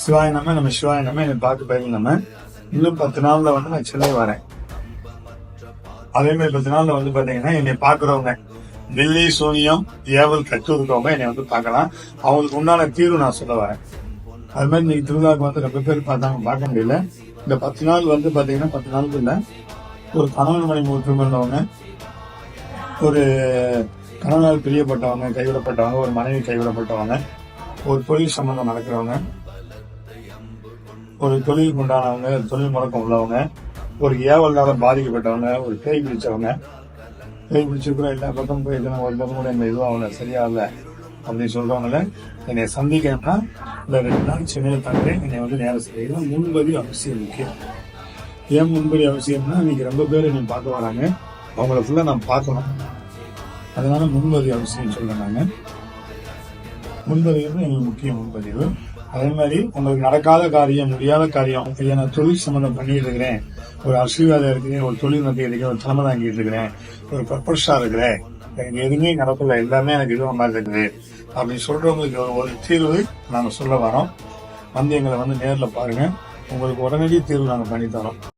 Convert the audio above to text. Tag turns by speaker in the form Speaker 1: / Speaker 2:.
Speaker 1: சிவாய நம்ம நம்ம சிவாய நம்ம என்னை பார்த்து பயிர் நம்ம இன்னும் பத்து நாள்ல வந்து நான் சென்னை வரேன். அதே மாதிரி பத்து நாள்ல வந்து பாத்தீங்கன்னா என்னை பாக்குறவங்க டெல்லி சூனியம் ஏவல் கட்டு இருக்கவங்க என்னை வந்து பார்க்கலாம். அவங்களுக்கு உண்டான தீர்வு நான் சொல்ல வரேன். அது மாதிரி இன்னைக்கு திருவிழாவுக்கு வந்து ரொம்ப பேர் பார்த்தாங்க பார்க்க முடியல. இந்த பத்து நாள் வந்து பாத்தீங்கன்னா பத்து நாளுக்கு இல்லை. ஒரு கணவன் மனைவி ஒற்றுமை இருந்தவங்க ஒரு கணவனால் பிரியப்பட்டவங்க கைவிடப்பட்டவங்க ஒரு மனைவி கைவிடப்பட்டவங்க ஒரு தொழில் சம்பந்தம் நடக்கிறவங்க ஒரு தொழிலுக்கு உண்டானவங்க தொழில் முடக்கம் உள்ளவங்க ஒரு ஏவல்னால பாதிக்கப்பட்டவங்க ஒரு பேய் பிடிச்சவங்க. பேய் பிடிச்சிருக்கிற எல்லா பக்கம் போய் எத்தனை ஒரு பக்கம் கூட இந்த சரியா இல்லை அப்படின்னு சொல்றவங்கள என்னை சந்திக்கணும்னா இந்த ரெண்டு நாள் சென்னையில் தங்க என்னை வந்து நேரம் செய்யணும் முன்பதி அவசியம் முக்கியம் ஏன் முன்பதி அவசியம்னா இன்னைக்கு ரொம்ப பேர் என்னை பார்க்க வராங்க. அவங்கள ஃபுல்லாக நான் பார்க்கணும். அதனால முன்பதி அவசியம் சொல்கிறேன் நாங்கள் முன்பதிவு எங்களுக்கு முக்கிய முன்பதிவு. அதே மாதிரி உங்களுக்கு நடக்காத காரியம் முடியாத காரியம் ஐயா நான் தொழில் சம்மந்தம் பண்ணிட்டு இருக்கிறேன். ஒரு ஆசீர்வாதம் இருக்கிறேன் ஒரு தொழில் நடத்திட்டு இருக்கிறேன் ஒரு தலைமை தாங்கிட்டு இருக்கிறேன். ஒரு பர்பஸா இருக்கிறேன். எனக்கு எதுவுமே நடக்கல. எல்லாமே எனக்கு இதுவாக மாதிரி இருக்குது. அப்படின்னு சொல்றவங்களுக்கு ஒரு- தீர்வு நாங்கள் சொல்ல வரோம். வந்து எங்களை வந்து நேரில் பாருங்க. உங்களுக்கு உடனடி தீர்வு நாங்கள் பண்ணித்தரோம்.